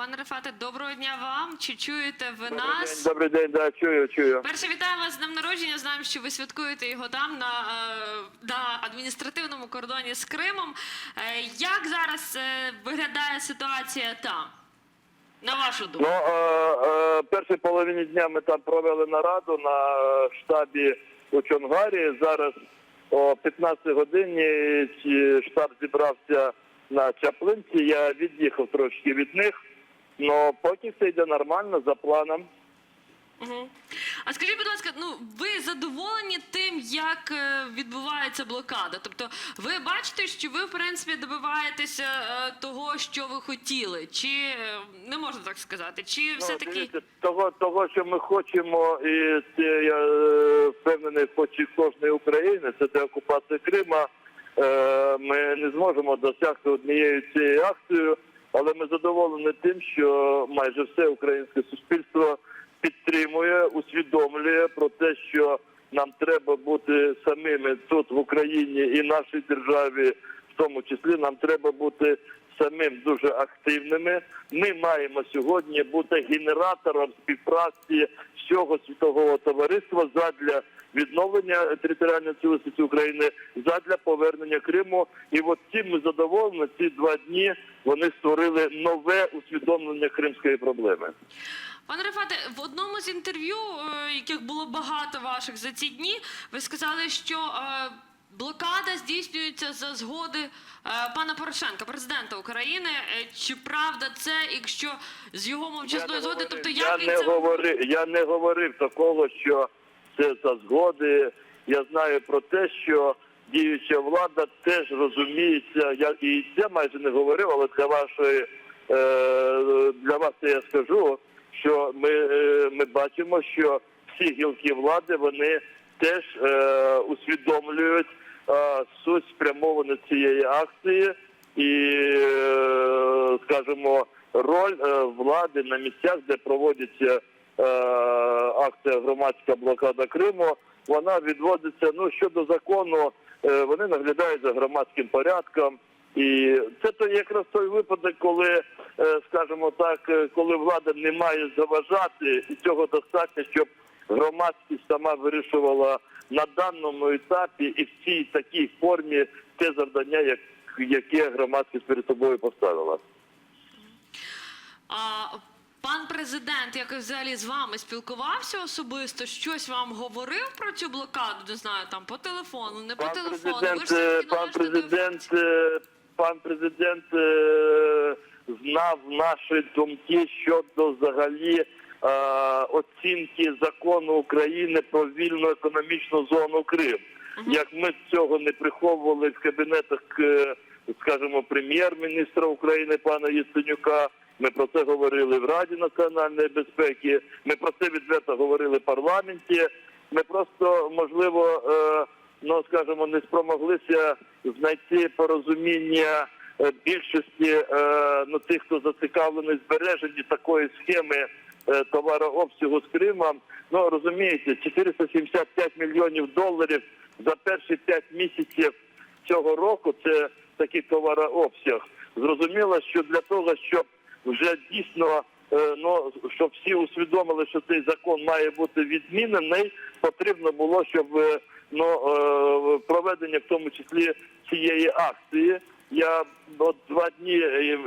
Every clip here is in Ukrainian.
Пане Рефате, доброго дня вам. Чи чуєте ви Добрий нас? день, добрий день, да, чую, чую. Перше вітаю вас з днем народження. Знаємо, що ви святкуєте його там на, е, на адміністративному кордоні з Кримом. Е, Як зараз е, виглядає ситуація там? На вашу Ну, думку? е, е, першій половині дня ми там провели нараду на штабі у Чонгарі. Зараз о 15 годині штаб зібрався на Чаплинці. Я від'їхав трошки від них. Ну, поки все йде нормально, за планом. Угу. А скажіть, будь ласка, ну ви задоволені тим, як е, відбувається блокада? Тобто, ви бачите, що ви в принципі добиваєтеся е, того, що ви хотіли, чи е, не можна так сказати, чи все таки Ну, дивіться, того, того, що ми хочемо, і це я впевнений, хоче кожний українець, це деокупація Крима. Ми не зможемо досягти однією цією акцією, але ми задоволені тим, що майже все українське суспільство підтримує, усвідомлює про те, що нам треба бути самими тут в Україні і нашій державі, в тому числі нам треба бути самим дуже активними. Ми маємо сьогодні бути генератором співпраці всього світового товариства задля відновлення територіальної цілісності України, задля повернення Криму. І от цим ми задоволені. Ці два дні вони створили нове усвідомлення кримської проблеми. Пане Рефате, в одному з інтерв'ю, е, яких було багато ваших за ці дні, ви сказали, що е, блокада здійснюється за згоди е, пана Порошенка, президента України. Е, Чи правда це, якщо з його мовчазної згоди, тобто я як він не це говорив, я не говорив такого, що це за згоди. Я знаю про те, що діюча влада теж розуміється. Я і це майже не говорив, але для вашої е, для вас я скажу, що ми, ми бачимо, що всі гілки влади вони теж усвідомлюють суть спрямованості цієї акції і, е, скажімо, роль е, влади на місцях, де проводиться е, акція громадська блокада Криму, вона відводиться ну щодо закону. Вони наглядають за громадським порядком, і це то якраз той випадок, коли, скажімо так, коли влада не має заважати, і цього достатньо, щоб громадськість сама вирішувала на даному етапі і в цій такій формі те завдання, як яке громадськість перед собою поставила. А пан президент, який взагалі з вами спілкувався особисто, щось вам говорив про цю блокаду? Не знаю, там по телефону, не по Пан телефону. Ви президент, ж е, пан до президент, е, пан президент е, знав наші думки щодо взагалі оцінки закону України про вільну економічну зону Крим. Як ми цього не приховували в кабінетах, е, скажімо, прем'єр-міністра України пана Єценюка. Ми про це говорили в Раді національної безпеки. Ми про це відверто говорили в парламенті. Ми просто можливо, е, ну скажімо, не спромоглися знайти порозуміння е, більшості е, ну тих, хто зацікавлений збереженні такої схеми е, товарообсягу з Кримом. Ну розумієте, 475 мільйонів доларів за перші 5 місяців цього року. Це такий товарообсяг. Зрозуміло, що для того, щоб вже дійсно е, ну щоб всі усвідомили, що цей закон має бути відмінений, потрібно було, щоб е, ну е, проведення в тому числі цієї акції. Я от два дні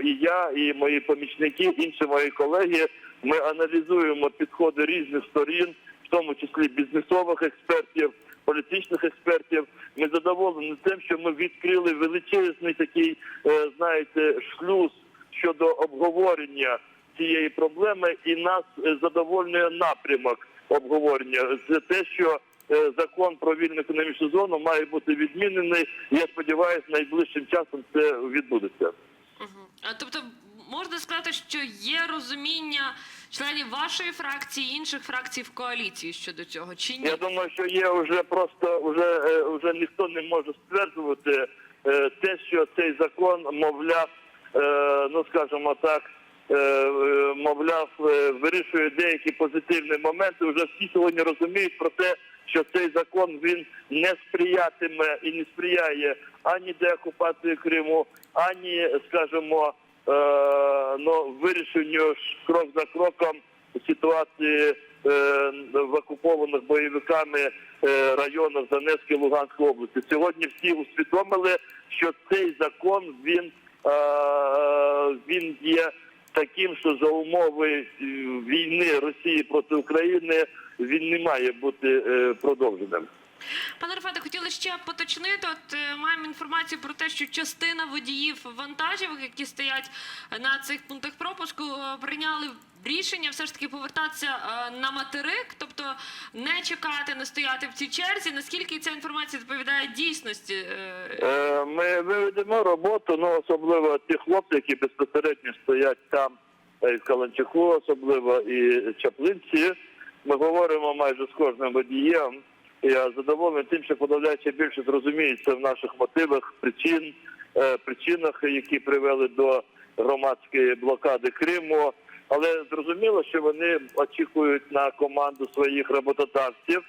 і я, і мої помічники, інші мої колеги. Ми аналізуємо підходи різних сторін, в тому числі бізнесових експертів, політичних експертів. Ми задоволені тим, що ми відкрили величезний такий, е, знаєте, шлюз щодо обговорення цієї проблеми, і нас е, задовольнює напрямок обговорення. Це те, що е, закон про вільну економічну зону має бути відмінений. Я сподіваюся, найближчим часом це відбудеться. Мгм. А, Тобто можна сказати, що є розуміння членів вашої фракції, інших фракцій в коаліції щодо цього, чи ні? Я думаю, що є вже просто вже, е, вже ніхто не може стверджувати е, те, що цей закон, мовляв, е, ну скажімо так, мовляв, вирішує деякі позитивні моменти. Вже всі сьогодні розуміють про те, що цей закон він не сприятиме і не сприяє ані деокупації Криму, ані, скажімо, ну, вирішенню ж крок за кроком ситуації е, в окупованих бойовиками е, районах Донецької Луганської області. Сьогодні всі усвідомили, що цей закон він, е, він є таким, що за умови е, війни Росії проти України він не має бути е, продовженим. Пане Рафате, хотіли ще поточнити. От е, маємо інформацію про те, що частина водіїв вантажівок, які стоять на цих пунктах пропуску, е, прийняли рішення все ж таки повертатися е, на материк, тобто не чекати, не стояти в цій черзі. Наскільки ця інформація відповідає дійсності? Е, Е, Ми, ми ведемо роботу, ну особливо ті хлопці, які безпосередньо стоять там е, в Каланчаку, особливо і Чаплинці. Ми говоримо майже з кожним водієм. Я задоволений тим, що подавляюча більшість розуміється в наших мотивах, причин, е, причинах, які привели до громадської блокади Криму. Але зрозуміло, що вони очікують на команду своїх роботодавців.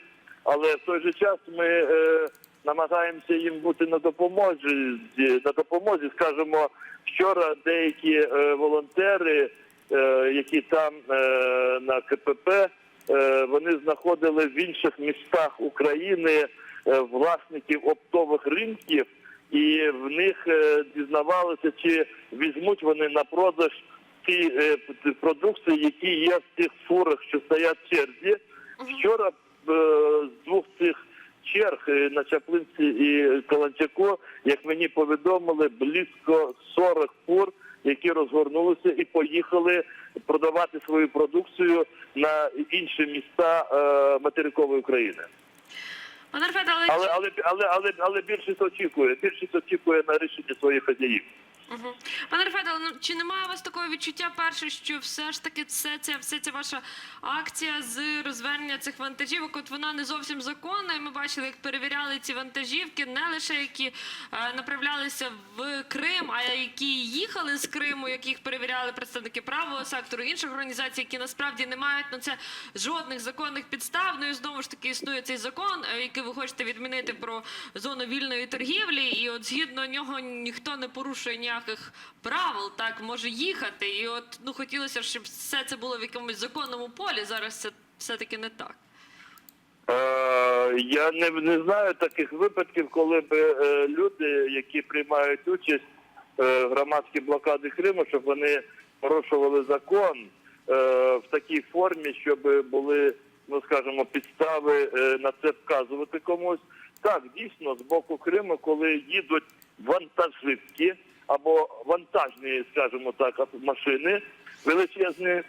Але в той же час ми е, намагаємося їм бути на допомозі. На допомозі, скажімо, вчора деякі е, волонтери, е, які там е, на КПП, вони знаходили в інших містах України е, власників оптових ринків, і в них е, дізнавалися, чи візьмуть вони на продаж ті е, п- продукти, які є в тих фурах, що стоять в черзі. Вчора е, з двох цих черг е, на Чаплинці і Каланчаку, як мені повідомили, близько 40 фур, які розгорнулися і поїхали продавати свою продукцію на інші міста е, материкової України. Але, Але але але але але більшість очікує. Більшість очікує на рішення своїх хазяїв. Мгм. Пане Рафате, ну, чи немає у вас такого відчуття перше, що все ж таки все ця, вся ця ваша акція з розвернення цих вантажівок, от вона не зовсім законна, і ми бачили, як перевіряли ці вантажівки, не лише які е, направлялися в Крим, а які їхали з Криму, яких перевіряли представники правого сектору, інших організацій, які насправді не мають на це жодних законних підстав. Ну і знову ж таки існує цей закон, е, який ви хочете відмінити про зону вільної торгівлі, і от згідно нього ніхто не порушує ніяких правил, так може їхати. І от ну хотілося, щоб все це було в якомусь законному полі. Зараз це все таки не так. Е, я не, не знаю таких випадків, коли б е, люди, які приймають участь е, в громадській блокаді Криму, щоб вони порушували закон е, в такій формі, щоб були, ну скажімо, підстави е, на це вказувати комусь. Так, дійсно, з боку Криму, коли їдуть вантажівки або вантажні, скажімо так, машини величезні, е,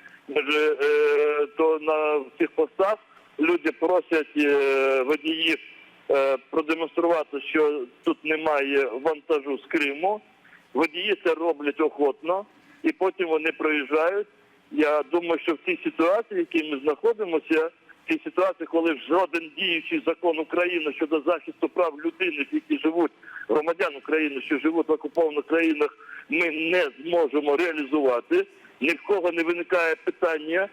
то на цих постах люди просять е, водіїв е, продемонструвати, що тут немає вантажу з Криму. Водії це роблять охотно, і потім вони проїжджають. Я думаю, що в цій ситуації, в якій ми знаходимося, в цій ситуації, коли жоден діючий закон України щодо захисту прав людини, які живуть громадян України, що живуть в окупованих країнах, ми не зможемо реалізувати. Ні в кого не виникає питання,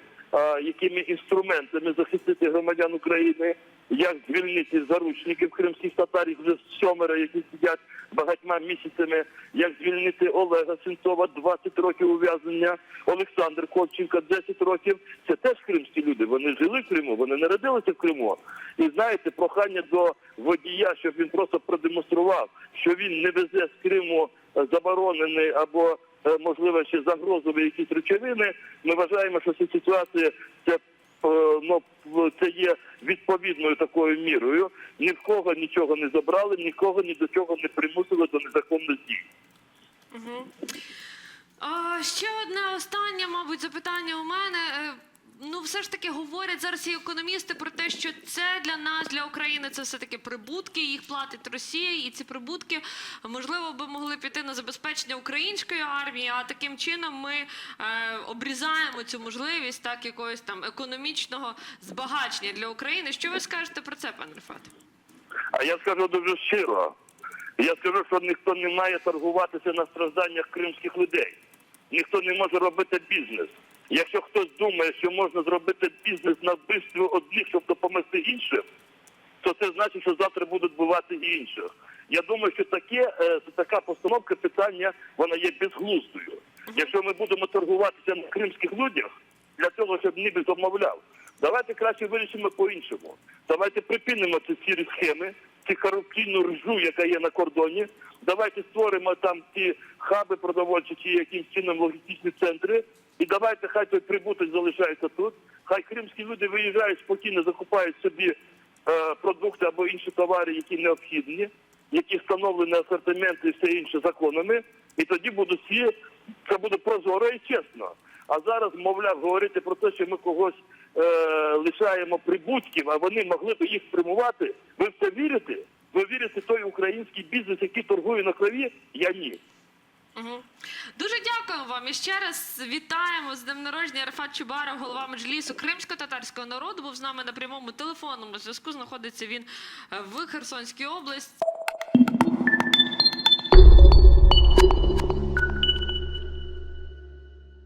якими інструментами захистити громадян України, як звільнити заручників кримських татар, їх вже сьомеро, які сидять багатьма місяцями, як звільнити Олега Сенцова, 20 років ув'язнення, Олександр Ковченка, 10 років. Це теж кримські люди. Вони жили в Криму, вони народилися в Криму. І знаєте, прохання до водія, щоб він просто продемонстрував, що він не везе з Криму е, заборонений або е, можливо ще загрозові якісь речовини. Ми вважаємо, що ця ситуація це. Е, Ну, це є відповідною такою мірою. Ні в кого нічого не забрали, нікого ні до чого не примусили до незаконних дій. А, ще одне останнє, мабуть, запитання у мене. Ну, все ж таки говорять зараз і економісти про те, що це для нас, для України, це все таки прибутки. Їх платить Росія, і ці прибутки можливо би могли піти на забезпечення української армії. А таким чином ми е, обрізаємо цю можливість так якогось там економічного збагачення для України. Що ви скажете про це, пане Рефат? А я скажу дуже щиро. Я скажу, що ніхто не має торгуватися на стражданнях кримських людей. Ніхто не може робити бізнес. Якщо хтось думає, що можна зробити бізнес на вбивстві одних, щоб допомогти іншим, то це значить, що завтра будуть бувати і інших. Я думаю, що таке, е, така постановка питання вона є безглуздою. Якщо ми будемо торгуватися на кримських людях для того, щоб ніби замовляв, давайте краще вирішимо по-іншому. Давайте припинимо ці сірі схеми, цю корупційну ржу, яка є на кордоні. Давайте створимо там ті хаби продовольчі чи якимсь чином логістичні центри. І давайте хай той прибуток залишається тут. Хай кримські люди виїжджають спокійно, закупають собі е, продукти або інші товари, які необхідні, які встановлені асортименти і все інше законами. І тоді будуть всі, це буде прозоро і чесно. А зараз, мовляв, говорити про те, що ми когось е, лишаємо прибутків, а вони могли б їх спрямувати. Ви в це вірите? Ви вірите в той український бізнес, який торгує на крові? Я ні. Дуже дякуємо вам і ще раз вітаємо з днем народження Рафат Чубаров, голова меджлісу кримсько-татарського народу. Був з нами на прямому телефонному зв'язку. Знаходиться він е, в Херсонській області.